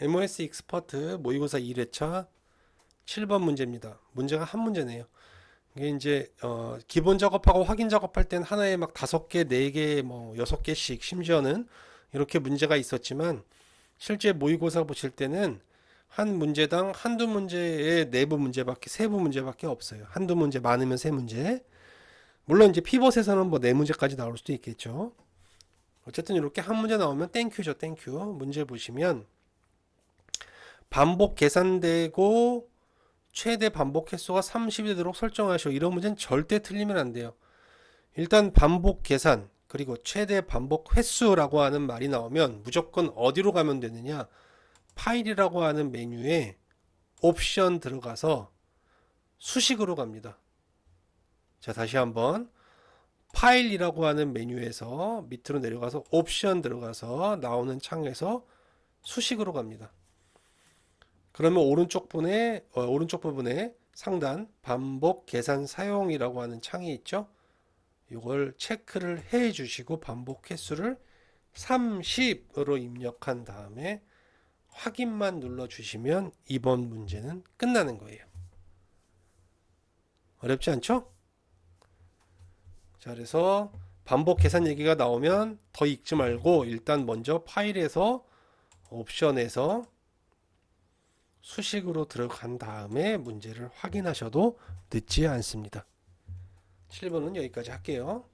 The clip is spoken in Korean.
MOS 익스퍼트 모의고사 1회차 7번 문제입니다. 문제가 한 문제네요. 이게 이제 어, 기본 작업하고 확인 작업할 땐 하나에 막 다섯 개, 네 개, 뭐 여섯 개씩 심지어는 이렇게 문제가 있었지만 실제 모의고사 보실 때는 한 문제당 한두 문제의 내부 문제밖에 세부 문제밖에 없어요. 한두 문제 많으면 세 문제. 물론 이제 피벗에서는 뭐 네 문제까지 나올 수도 있겠죠. 어쨌든 이렇게 한 문제 나오면 땡큐죠, 땡큐. 문제 보시면 반복 계산되고 최대 반복 횟수가 30이 되도록 설정하시오. 이런 문제는 절대 틀리면 안 돼요. 일단 반복 계산 그리고 최대 반복 횟수라고 하는 말이 나오면 무조건 어디로 가면 되느냐? 파일이라고 하는 메뉴에 옵션 들어가서 수식으로 갑니다. 자, 다시 한번 파일이라고 하는 메뉴에서 밑으로 내려가서 옵션 들어가서 나오는 창에서 수식으로 갑니다. 그러면 오른쪽 분에 어, 오른쪽 부분에 상단 반복 계산 사용이라고 하는 창이 있죠. 이걸 체크를 해 주시고 반복 횟수를 30으로 입력한 다음에 확인만 눌러 주시면 이번 문제는 끝나는 거예요. 어렵지 않죠? 자, 그래서 반복 계산 얘기가 나오면 더 읽지 말고 일단 먼저 파일에서 옵션에서 수식으로 들어간 다음에 문제를 확인하셔도 늦지 않습니다. 7번은 여기까지 할게요.